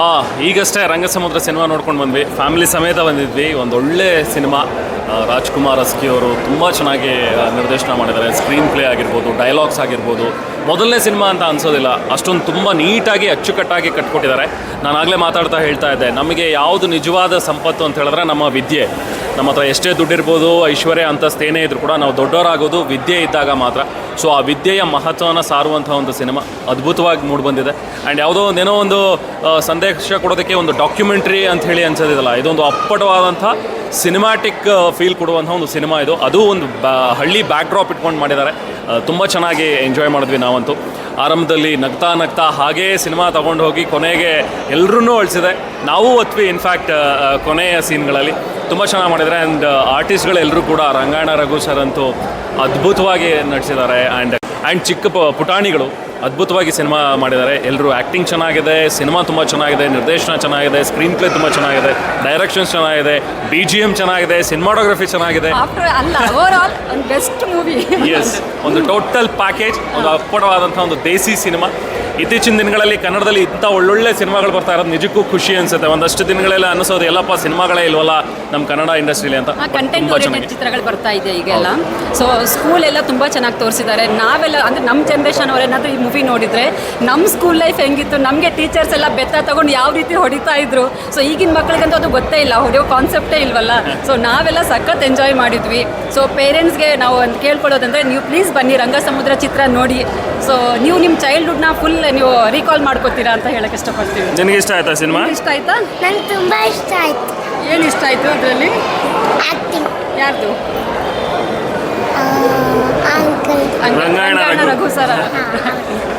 ಆ, ಈಗಷ್ಟೇ ರಂಗಸಮುದ್ರ ಸಿನಿಮಾ ನೋಡ್ಕೊಂಡು ಬಂದ್ವಿ. ಫ್ಯಾಮಿಲಿ ಸಮೇತ ಬಂದಿದ್ವಿ. ಒಂದು ಒಳ್ಳೆ ಸಿನಿಮಾ. ರಾಜ್ಕುಮಾರ್ ಅಸ್ಕಿ ಅವರು ತುಂಬ ಚೆನ್ನಾಗಿ ನಿರ್ದೇಶನ ಮಾಡಿದ್ದಾರೆ. ಸ್ಕ್ರೀನ್ ಪ್ಲೇ ಆಗಿರ್ಬೋದು ಡೈಲಾಗ್ಸ್ ಆಗಿರ್ಬೋದು. ಮೊದಲನೇ ಸಿನಿಮಾ ಅಂತ ಅನ್ಸೋದಿಲ್ಲ. ಅಷ್ಟೊಂದು ತುಂಬ ನೀಟಾಗಿ ಅಚ್ಚುಕಟ್ಟಾಗಿ ಕಟ್ಕೊಟ್ಟಿದ್ದಾರೆ. ನಾನು ಆಗಲೇ ಮಾತಾಡ್ತಾ ಹೇಳ್ತಾ ಇದ್ದೆ. ನಮಗೆ ಯಾವುದು ನಿಜವಾದ ಸಂಪತ್ತು ಅಂತ ಹೇಳಿದ್ರೆ ನಮ್ಮ ವಿದ್ಯೆ. ನಮ್ಮ ಹತ್ರ ಎಷ್ಟೇ ದುಡ್ಡಿರ್ಬೋದು ಐಶ್ವರ್ಯ ಅಂತಸ್ತೇನೇ ಇದ್ರೂ ಕೂಡ ನಾವು ದೊಡ್ಡವರಾಗೋದು ವಿದ್ಯೆ ಇದ್ದಾಗ ಮಾತ್ರ. ಸೊ ಆ ವಿದ್ಯೆಯ ಮಹತ್ವವನ್ನು ಸಾರುವಂಥ ಒಂದು ಸಿನಿಮಾ ಅದ್ಭುತವಾಗಿ ಮೂಡಿಬಂದಿದೆ. ಆ್ಯಂಡ್ ಯಾವುದೋ ಏನೋ ಒಂದು ಸಂದೇಶ ಕೊಡೋದಕ್ಕೆ ಒಂದು ಡಾಕ್ಯುಮೆಂಟ್ರಿ ಅಂತ ಹೇಳಿ ಅನ್ಸೋದಿಲ್ಲ ಇದೊಂದು ಅಪ್ಪಟವಾದಂಥ ಸಿನಿಮ್ಯಾಟಿಕ್ ಫೀಲ್ ಕೊಡುವಂಥ ಒಂದು ಸಿನಿಮಾ ಇದು. ಅದು ಒಂದು ಬಾ, ಹಳ್ಳಿ ಬ್ಯಾಕ್ ಡ್ರಾಪ್ ಇಟ್ಕೊಂಡು ಮಾಡಿದ್ದಾರೆ. ತುಂಬ ಚೆನ್ನಾಗಿ ಎಂಜಾಯ್ ಮಾಡಿದ್ವಿ ನಾವಂತೂ. ಆರಂಭದಲ್ಲಿ ನಗ್ತಾ ನಗ್ತಾ ಹಾಗೇ ಸಿನಿಮಾ ತೊಗೊಂಡು ಹೋಗಿ ಕೊನೆಗೆ ಎಲ್ಲರೂ ಅಳಿಸಿದೆ. ನಾವು ಒತ್ವಿ ಇನ್ಫ್ಯಾಕ್ಟ್ ಕೊನೆಯ ಸೀನ್ಗಳಲ್ಲಿ. ತುಂಬ ಚೆನ್ನಾಗಿ ಮಾಡಿದ್ದಾರೆ. ಆ್ಯಂಡ್ ಆರ್ಟಿಸ್ಟ್ಗಳೆಲ್ಲರೂ ಕೂಡ ರಂಗಾಯಣ ರಘು ಸರ್ ಅಂತೂ ಅದ್ಭುತವಾಗಿ ನಟಿಸಿದ್ದಾರೆ ಆ್ಯಂಡ್ ಆ್ಯಂಡ್ ಚಿಕ್ಕ ಪುಟಾಣಿಗಳು. ಅದ್ಭುತವಾಗಿ ಸಿನಿಮಾ ಮಾಡಿದ್ದಾರೆ. ಎಲ್ಲರೂ ಆ್ಯಕ್ಟಿಂಗ್ ಚೆನ್ನಾಗಿದೆ ಸಿನಿಮಾ ತುಂಬ ಚೆನ್ನಾಗಿದೆ ನಿರ್ದೇಶನ ಚೆನ್ನಾಗಿದೆ ಸ್ಕ್ರೀನ್ ಪ್ಲೇ ತುಂಬ ಚೆನ್ನಾಗಿದೆ ಡೈರೆಕ್ಷನ್ಸ್ ಚೆನ್ನಾಗಿದೆ ಬಿ ಜಿ ಎಂ ಚೆನ್ನಾಗಿದೆ ಸಿನಿಮಾಟೋಗ್ರಫಿ ಚೆನ್ನಾಗಿದೆ. ಬೆಸ್ಟ್ ಮೂವಿ ಎಸ್ ಒಂದು ಟೋಟಲ್ ಪ್ಯಾಕೇಜ್ ಒಂದು ಅಪ್ಪಟವಾದಂಥ ಒಂದು ದೇಸಿ ಸಿನಿಮಾ. ಇತ್ತೀಚಿನ ದಿನಗಳಲ್ಲಿ ಕನ್ನಡದಲ್ಲಿ ಇಂಥ ಒಳ್ಳೊಳ್ಳೆ ಸಿನಿಮಾಗಳು ಬರ್ತಾ ಇರೋದು ನಿಜಕ್ಕೂ ಖುಷಿ ಅನ್ಸುತ್ತೆ. ಒಂದಷ್ಟು ದಿನಗಳೆಲ್ಲ ಅನಿಸೋದು ಎಲ್ಲಪ್ಪ ಸಿನಿಮಾಗಳೇ ಇಲ್ವಲ್ಲ ನಮ್ಮ ಕನ್ನಡ ಇಂಡಸ್ಟ್ರಿಲಿ ಅಂತ. ಕಂಟೆಂಟ್ ಓರಿಯೆಂಟೆಡ್ ಚಿತ್ರಗಳು ಬರ್ತಾ ಇದೆ ಈಗೆಲ್ಲ. ಸೊ ಸ್ಕೂಲ್ ಎಲ್ಲ ತುಂಬ ಚೆನ್ನಾಗಿ ತೋರಿಸಿದ್ದಾರೆ. ನಾವೆಲ್ಲ ಅಂದರೆ ನಮ್ಮ ಜನ್ರೇಷನ್ ಅವರೇನಾದರೂ ಮೂವಿ ನೋಡಿದರೆ ನಮ್ಮ ಸ್ಕೂಲ್ ಲೈಫ್ ಹೆಂಗಿತ್ತು ನಮಗೆ ಟೀಚರ್ಸ್ ಎಲ್ಲ ಬೆತ್ತ ತಗೊಂಡು ಯಾವ ರೀತಿ ಹೊಡಿತಾ ಇದ್ರು. ಸೊ ಈಗಿನ ಮಕ್ಕಳಿಗಂತೂ ಅದು ಗೊತ್ತೇ ಇಲ್ಲ ಹೊಡೆಯೋ ಕಾನ್ಸೆಪ್ಟೇ ಇಲ್ವಲ್ಲ. ಸೊ ನಾವೆಲ್ಲ ಸಖತ್ ಎಂಜಾಯ್ ಮಾಡಿದ್ವಿ. ಸೊ ಪೇರೆಂಟ್ಸ್ಗೆ ನಾವು ಒಂದು ಕೇಳ್ಕೊಳ್ಳೋದಂದರೆ ನೀವು ಪ್ಲೀಸ್ ಬನ್ನಿ ರಂಗಸಮುದ್ರ ಚಿತ್ರ ನೋಡಿ. ಸೊ ನೀವು ನಿಮ್ಮ ಚೈಲ್ಡ್ಹುಡ್ನ ಫುಲ್ ನೀವು ರೀಕಾಲ್ ಮಾಡ್ಕೋತೀರಾ ಅಂತ ಹೇಳಕ್ಕೆ ಇಷ್ಟಪಡ್ತೀವಿ. ನಿಮಗೆ ಇಷ್ಟ ಆಯ್ತಾ ಸಿನಿಮಾ ಇಷ್ಟ ಆಯ್ತಾ? ನಂಗೆ ತುಂಬ ಇಷ್ಟ ಆಯ್ತು. ಏನು ಇಷ್ಟ ಆಯಿತು ಅದರಲ್ಲಿ? ಯಾರ್ದು? ಅಂಕಲ್. ರಂಗಾಯಣ ಸರ.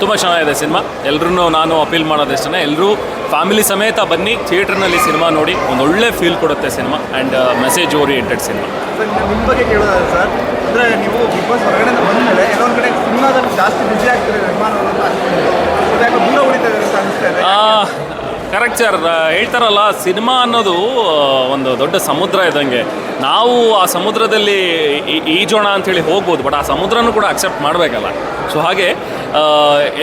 ತುಂಬ ಚೆನ್ನಾಗಿದೆ ಸಿನಿಮಾ. ಎಲ್ಲರೂ ನಾನು ಅಪೀಲ್ ಮಾಡೋದಿಷ್ಟೇ ಎಲ್ಲರೂ ಫ್ಯಾಮಿಲಿ ಸಮೇತ ಬನ್ನಿ ಥಿಯೇಟ್ರ್ನಲ್ಲಿ ಸಿನಿಮಾ ನೋಡಿ ಒಂದು ಒಳ್ಳೆ ಫೀಲ್ ಕೊಡುತ್ತೆ cinema and message oriented cinema. Sir ನಿಮ್ಮ ಬಗ್ಗೆ ಕೇಳೋದಾದ್ರೆ ಸರ್ ಅಂದರೆ ನೀವು ಬಿಗ್ ಬಾಸ್ ಹೊರಗಡೆ ಬಂದಮೇಲೆ ಕೆಲವೊಂದು ಕಡೆ ಸಿನಿಮಾದಲ್ಲಿ ಜಾಸ್ತಿ ಬಿಜಿ ಆಗ್ತಿದೆ ನಿರ್ಮಾಣ ದೂರ ಉಳಿತಾರೆ ಅಂತ ಅನಿಸ್ತಾ ಇದೆ. ಕರೆಕ್ಟ್ ಸರ್ ಹೇಳ್ತಾರಲ್ಲ ಸಿನಿಮಾ ಅನ್ನೋದು ಒಂದು ದೊಡ್ಡ ಸಮುದ್ರ ಇದ್ದಂಗೆ. ನಾವು ಆ ಸಮುದ್ರದಲ್ಲಿ ಈಜೋಣ ಅಂಥೇಳಿ ಹೋಗ್ಬೋದು ಬಟ್ ಆ ಸಮುದ್ರನೂ ಕೂಡ ಅಕ್ಸೆಪ್ಟ್ ಮಾಡಬೇಕಲ್ಲ. ಸೊ ಹಾಗೆ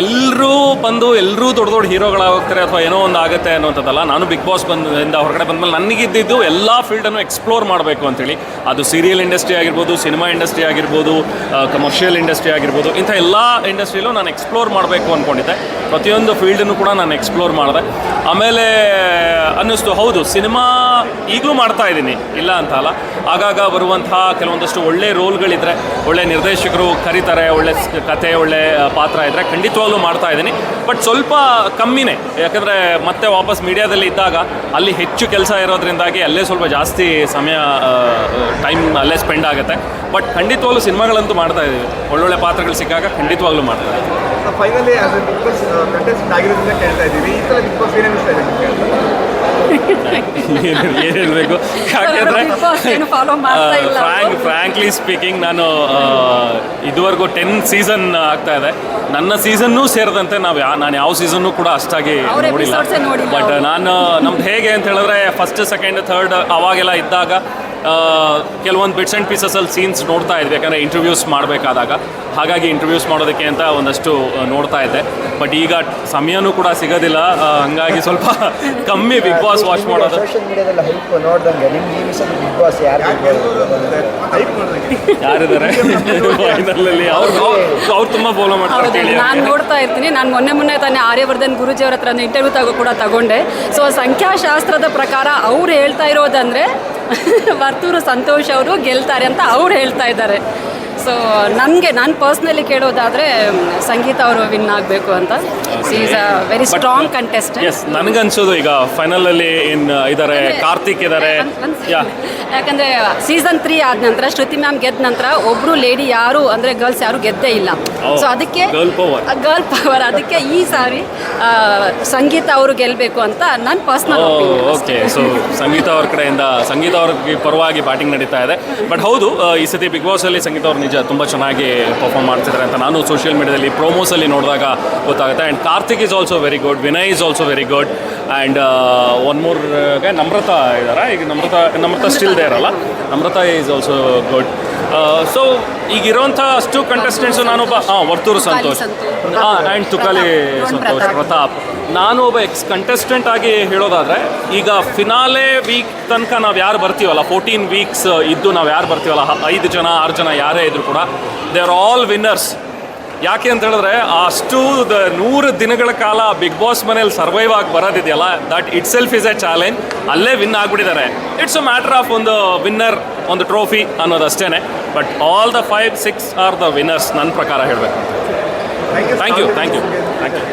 ಎಲ್ಲರೂ ಬಂದು ಎಲ್ಲರೂ ದೊಡ್ಡ ದೊಡ್ಡ ಹೀರೋಗಳಾಗ್ತಾರೆ ಅಥವಾ ಏನೋ ಒಂದು ಆಗುತ್ತೆ ಅನ್ನೋಂಥದ್ದಲ್ಲ ನಾನು ಬಿಗ್ ಬಾಸ್ ಬಂದಿಂದ ಹೊರಗಡೆ ಬಂದಮೇಲೆ ನನಗಿದ್ದಿದ್ದು ಎಲ್ಲ ಫೀಲ್ಡನ್ನು ಎಕ್ಸ್ಪ್ಲೋರ್ ಮಾಡಬೇಕು ಅಂತೇಳಿ. ಅದು ಸೀರಿಯಲ್ ಇಂಡಸ್ಟ್ರಿ ಆಗಿರ್ಬೋದು ಸಿನಿಮಾ ಇಂಡಸ್ಟ್ರಿ ಆಗಿರ್ಬೋದು ಕಮರ್ಷಿಯಲ್ ಇಂಡಸ್ಟ್ರಿ ಆಗಿರ್ಬೋದು, ಇಂಥ ಎಲ್ಲ ಇಂಡಸ್ಟ್ರಿಲೂ ನಾನು ಎಕ್ಸ್ಪ್ಲೋರ್ ಮಾಡಬೇಕು ಅಂದ್ಕೊಂಡಿದ್ದೆ ಪ್ರತಿಯೊಂದು ಫೀಲ್ಡನ್ನು ಕೂಡ ನಾನು ಎಕ್ಸ್ಪ್ಲೋರ್ ಮಾಡಿದೆ. ಆಮೇಲೆ ಅನ್ನಿಸ್ತು, ಹೌದು, ಸಿನಿಮಾ ಈಗಲೂ ಮಾಡ್ತಾ ಇದ್ದೀನಿ, ಇಲ್ಲ ಅಂತ ಅಲ್ಲ. ಆಗಾಗ ಬರುವಂತಹ ಕೆಲವೊಂದಷ್ಟು ಒಳ್ಳೆ ರೋಲ್ಗಳಿದ್ರೆ, ಒಳ್ಳೆ ನಿರ್ದೇಶಕರು ಕರೀತಾರೆ, ಒಳ್ಳೆ ಕತೆ, ಒಳ್ಳೆ ಪಾತ್ರ ಇದ್ದರೆ ಖಂಡಿತವಾಗ್ಲೂ ಮಾಡ್ತಾ ಇದ್ದೀನಿ. ಬಟ್ ಸ್ವಲ್ಪ ಕಮ್ಮಿನೇ, ಯಾಕಂದರೆ ಮತ್ತೆ ವಾಪಸ್ ಮೀಡಿಯಾದಲ್ಲಿ ಇದ್ದಾಗ ಅಲ್ಲಿ ಹೆಚ್ಚು ಕೆಲಸ ಇರೋದ್ರಿಂದಾಗಿ ಅಲ್ಲೇ ಸ್ವಲ್ಪ ಜಾಸ್ತಿ ಸಮಯ ಟೈಮ್ ಅಲ್ಲೇ ಸ್ಪೆಂಡ್ ಆಗುತ್ತೆ. ಬಟ್ ಖಂಡಿತವಾಗ್ಲೂ ಸಿನಿಮಾಗಳಂತೂ ಮಾಡ್ತಾ ಇದ್ದೀವಿ ಒಳ್ಳೊಳ್ಳೆ ಪಾತ್ರಗಳು ಸಿಕ್ಕಾಗ ಖಂಡಿತವಾಗ್ಲೂ ಮಾಡ್ತಾ ಇದ್ದೀವಿ finally as a big boss contestant ಆಗಿರೋದ್ರಿಂದ ಕೇಳ್ತಾ ಇದ್ದೀವಿ. ಈ ಸಲ ಬಿಗ್ ಬಾಸ್ ಏನೇನು ಇಷ್ಟ ಇದೆ ನಿಮಗೆ? ಏನ್ ಯಾಕೆಂದರೆ. ಫ್ರ್ಯಾಂಕ್ ಫ್ರ್ಯಾಂಕ್ಲಿ ಸ್ಪೀಕಿಂಗ್ ನಾನು ಇದುವರೆಗೂ ಟೆನ್ ಸೀಸನ್ ಆಗ್ತಾ ಇದೆ. ನನ್ನ ಸೀಸನ್ನೂ ಸೇರಿದಂತೆ ನಾವು ಯಾ ನಾನು ಯಾವ ಸೀಸನ್ನು ಕೂಡ ಅಷ್ಟಾಗಿ ನೋಡಿಲ್ಲ. ಬಟ್ ನಾನು ನಮ್ದು ಹೇಗೆ ಅಂತ ಹೇಳಿದ್ರೆ ಫಸ್ಟ್ ಸೆಕೆಂಡ್ ಥರ್ಡ್ ಅವಾಗೆಲ್ಲ ಇದ್ದಾಗ ಕೆಲವೊಂದು ಬಿಟ್ಸ್ ಆ್ಯಂಡ್ ಪೀಸಸಲ್ಲಿ ಸೀನ್ಸ್ ನೋಡ್ತಾ ಇದ್ವಿ ಯಾಕಂದರೆ ಇಂಟರ್ವ್ಯೂಸ್ ಮಾಡಬೇಕಾದಾಗ. ಹಾಗಾಗಿ ಇಂಟರ್ವ್ಯೂಸ್ ಮಾಡೋದಕ್ಕೆ ಅಂತ ಒಂದಷ್ಟು ನೋಡ್ತಾ ಇದ್ದೆ. ಬಟ್ ಈಗ ಸಮಯನೂ ಕೂಡ ಸಿಗೋದಿಲ್ಲ. ಹಂಗಾಗಿ ಸ್ವಲ್ಪ ಕಮ್ಮಿ ಬಿಗ್ ಬಾಸ್ ವಾಚ್ ಮಾಡೋದು. ಯಾರಿದ್ದಾರೆ? ಫೈನಲಲ್ಲಿ ಅವ್ರು ಅವ್ರು ತುಂಬ ಫಾಲೋ ಮಾಡ್ತಾರೆ ನಾನು ನೋಡ್ತಾ ಇರ್ತೀನಿ. ನಾನು ಮೊನ್ನೆ ಮೊನ್ನೆ ತಾನೇ ಆರ್ಯವರ್ಧನ್ ಗುರುಜಿ ಅವ್ರ ಹತ್ರ ಇಂಟರ್ವ್ಯೂ ತಗೋ ಕೂಡ ತಗೊಂಡೆ. ಸೊ ಸಂಖ್ಯಾಶಾಸ್ತ್ರದ ಪ್ರಕಾರ ಅವ್ರು ಹೇಳ್ತಾ ಇರೋದಂದರೆ ವರ್ತೂರು ಸಂತೋಷ್ ಅವರು ಗೆಲ್ತಾರೆ ಅಂತ ಅವ್ರು ಹೇಳ್ತಾ ಇದ್ದಾರೆ. ಸೊ ನನಗೆ ನಾನು ಪರ್ಸ್ನಲಿ ಕೇಳೋದಾದರೆ ಸಂಗೀತ ಅವರು ವಿನ್ ಆಗಬೇಕು ಅಂತ. Is a very strong contestant ನನಗನ್ಸೋದು ಈಗ ಫೈನಲ್ ಅಲ್ಲಿ ಇನ್ ಇದಾರೆ ಕಾರ್ತಿಕ್ ಇದ್ದಾರೆ ಯಾ ಯಾಕಂದ್ರೆ ಸೀಸನ್ ತ್ರೀ ಆದ ನಂತರ ಶ್ರುತಿ ಮ್ಯಾಮ್ ಗೆದ್ದ ನಂತರ ಒಬ್ರು ಲೇಡಿ ಯಾರು ಅಂದ್ರೆ ಗರ್ಲ್ಸ್ ಯಾರು ಗೆದ್ದೇ ಇಲ್ಲ. ಸೊ ಅದಕ್ಕೆ ಗರ್ಲ್ ಪವರ್ ಅದಕ್ಕೆ ಈ ಸಾರಿ ಸಂಗೀತ ಅವರು ಗೆಲ್ಲಬೇಕು ಅಂತ ನನ್ನ ಪರ್ಸ್ನಲ್ ಓಕೆ ಸೊ ಸಂಗೀತ ಅವ್ರ ಕಡೆಯಿಂದ ಸಂಗೀತ ಅವ್ರಿಗೆ ಪರವಾಗಿ ಬ್ಯಾಟಿಂಗ್ ನಡೀತಾ ಇದೆ. ಬಟ್ ಹೌದು ಈ ಸತಿ ಬಿಗ್ ಬಾಸ್ ಅಲ್ಲಿ ಸಂಗೀತ ಅವ್ರು ನಿಜ ತುಂಬ ಚೆನ್ನಾಗಿ ಪರ್ಫಾರ್ಮ್ ಮಾಡ್ತಿದ್ದಾರೆ ಅಂತ ನಾನು ಸೋಷಿಯಲ್ ಮೀಡಿಯಾದಲ್ಲಿ ಪ್ರೋಮೋಸಲ್ಲಿ ನೋಡಿದಾಗ ಗೊತ್ತಾಗುತ್ತೆ. And Karthik is also very good Vinay is also very good and one ಮೂರ್ಗೆ Namrata ಇದ್ದಾರಾ ಈಗ Namrata Namrata still ದೇರಲ್ಲ Namrata is also good so ಈಗಿರೋಂಥ ಅಷ್ಟು ಕಂಟೆಸ್ಟೆಂಟ್ಸು ನಾನೊಬ್ಬ ಹಾಂ ವರ್ತೂರು ಸಂತೋಷ್. ಹಾಂ ಆ್ಯಂಡ್ ತುಕಾಲಿ. ಸಂತೋಷ್ ಪ್ರತಾಪ್. ನಾನು ಒಬ್ಬ ಎಕ್ಸ್ ಕಂಟೆಸ್ಟೆಂಟ್ ಆಗಿ ಹೇಳೋದಾದ್ರೆ ಈಗ ಫಿನಾಲೆ ವೀಕ್ ತನಕ ನಾವು ಯಾರು ಬರ್ತೀವಲ್ಲ ಫೋರ್ಟೀನ್ ವೀಕ್ಸ್ ಇದ್ದು ನಾವು ಯಾರು ಬರ್ತೀವಲ್ಲ ಐದು ಜನ ಆರು ಜನ ಯಾರೇ ಇದ್ರು ಕೂಡ ದೇ ಆರ್ ಆಲ್ ವಿನ್ನರ್ಸ್ ಯಾಕೆ ಅಂತ ಹೇಳಿದ್ರೆ ಅಷ್ಟು ದ ನೂರು ದಿನಗಳ ಕಾಲ ಬಿಗ್ ಬಾಸ್ ಮನೇಲಿ ಸರ್ವೈವ್ ಆಗಿ ಬರೋದಿದೆಯಲ್ಲ that itself is a challenge ಅಲ್ಲೇ ವಿನ್ ಆಗಿಬಿಟ್ಟಿದ್ದಾರೆ ಇಟ್ಸ್ ಅ ಮ್ಯಾಟರ್ ಆಫ್ ಒಂದು ವಿನ್ನರ್ ಒಂದು trophy ಅನ್ನೋದಷ್ಟೇ but all the five six are the winners ನನ್ನ ಪ್ರಕಾರ ಹೇಳಬೇಕು. Thank you thank you thank you